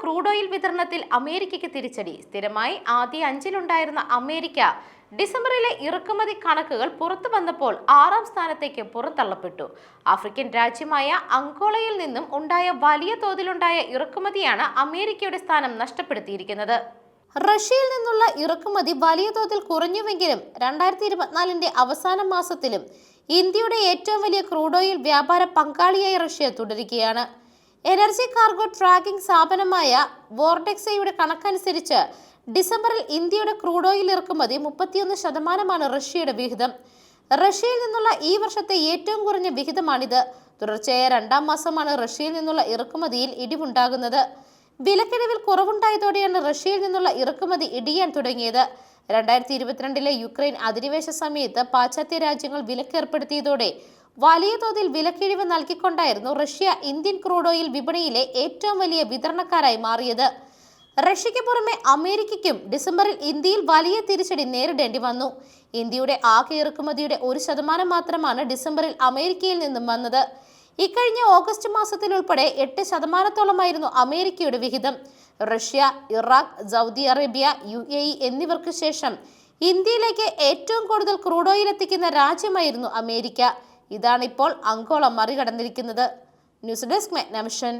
Crude oil വിതരണത്തിൽ അമേരിക്കയ്ക്ക് തിരിച്ചടി. സ്ഥിരമായി ആദ്യ അഞ്ചിലുണ്ടായിരുന്ന അമേരിക്ക ഡിസംബറിലെ ഇറക്കുമതി കണക്കുകൾ പുറത്തു വന്നപ്പോൾ ആറാം സ്ഥാനത്തേക്ക് പുറത്തള്ളപ്പെട്ടു ആഫ്രിക്കൻ രാജ്യമായ അങ്കോളയിൽ നിന്നും ഉണ്ടായ വലിയ തോതിലുണ്ടായ ഇറക്കുമതിയാണ് അമേരിക്കയുടെ സ്ഥാനം നഷ്ടപ്പെടുത്തിയിരിക്കുന്നത്. റഷ്യയിൽ നിന്നുള്ള ഇറക്കുമതി വലിയ തോതിൽ കുറഞ്ഞുവെങ്കിലും രണ്ടായിരത്തി ഇരുപത്തിനാലിന്റെ അവസാന മാസത്തിലും ഇന്ത്യയുടെ ഏറ്റവും വലിയ ക്രൂഡ് ഓയിൽ വ്യാപാര പങ്കാളിയായി റഷ്യ തുടരുകയാണ്. എനർജി കാർഗോ ട്രാക്കിംഗ് സ്ഥാപനമായ വോർഡെക്സയുടെ കണക്കനുസരിച്ച് ഡിസംബറിൽ ഇന്ത്യയുടെ ക്രൂഡ് ഓയിൽ ഇറക്കുമതി മുപ്പത്തിയൊന്ന് ശതമാനമാണ് റഷ്യയുടെ വിഹിതം. റഷ്യയിൽ നിന്നുള്ള ഈ വർഷത്തെ ഏറ്റവും കുറഞ്ഞ വിഹിതമാണിത്. തുടർച്ചയായ രണ്ടാം മാസമാണ് റഷ്യയിൽ നിന്നുള്ള ഇറക്കുമതിയിൽ ഇടിവുണ്ടാകുന്നത്. വിലക്കിഴിവിൽ കുറവുണ്ടായതോടെയാണ് റഷ്യയിൽ നിന്നുള്ള ഇറക്കുമതി ഇടിയാൻ തുടങ്ങിയത്. രണ്ടായിരത്തി ഇരുപത്തിരണ്ടിലെ യുക്രൈൻ അധിനിവേശ സമയത്ത് പാശ്ചാത്യ രാജ്യങ്ങൾ വിലക്കേർപ്പെടുത്തിയതോടെ വലിയ തോതിൽ വിലക്കിഴിവ് നൽകിക്കൊണ്ടായിരുന്നു റഷ്യ ഇന്ത്യൻ ക്രൂഡ് ഓയിൽ വിപണിയിലെ ഏറ്റവും വലിയ വിതരണക്കാരായി മാറിയത്. റഷ്യയ്ക്ക് പുറമെ അമേരിക്കയ്ക്കും ഡിസംബറിൽ ഇന്ത്യയിൽ വലിയ തിരിച്ചടി നേരിടേണ്ടി വന്നു. ഇന്ത്യയുടെ ആകെ ഇറക്കുമതിയുടെ ഒരു ശതമാനം മാത്രമാണ് ഡിസംബറിൽ അമേരിക്കയിൽ നിന്നും വന്നത്. ഇക്കഴിഞ്ഞ ഓഗസ്റ്റ് മാസത്തിൽ ഉൾപ്പെടെ എട്ട് ശതമാനത്തോളമായിരുന്നു അമേരിക്കയുടെ വിഹിതം. Russia Iraq Saudi Arabia U A E എന്നിവർക്ക് ശേഷം ഇന്ത്യയിലേക്ക് ഏറ്റവും കൂടുതൽ ക്രൂഡ് ഓയിൽ എത്തിക്കുന്ന രാജ്യമായിരുന്നു അമേരിക്ക. ഇതാണിപ്പോൾ അങ്കോള മറികടന്നിരിക്കുന്നത്. News desk മെഗ്നമിഷൻ.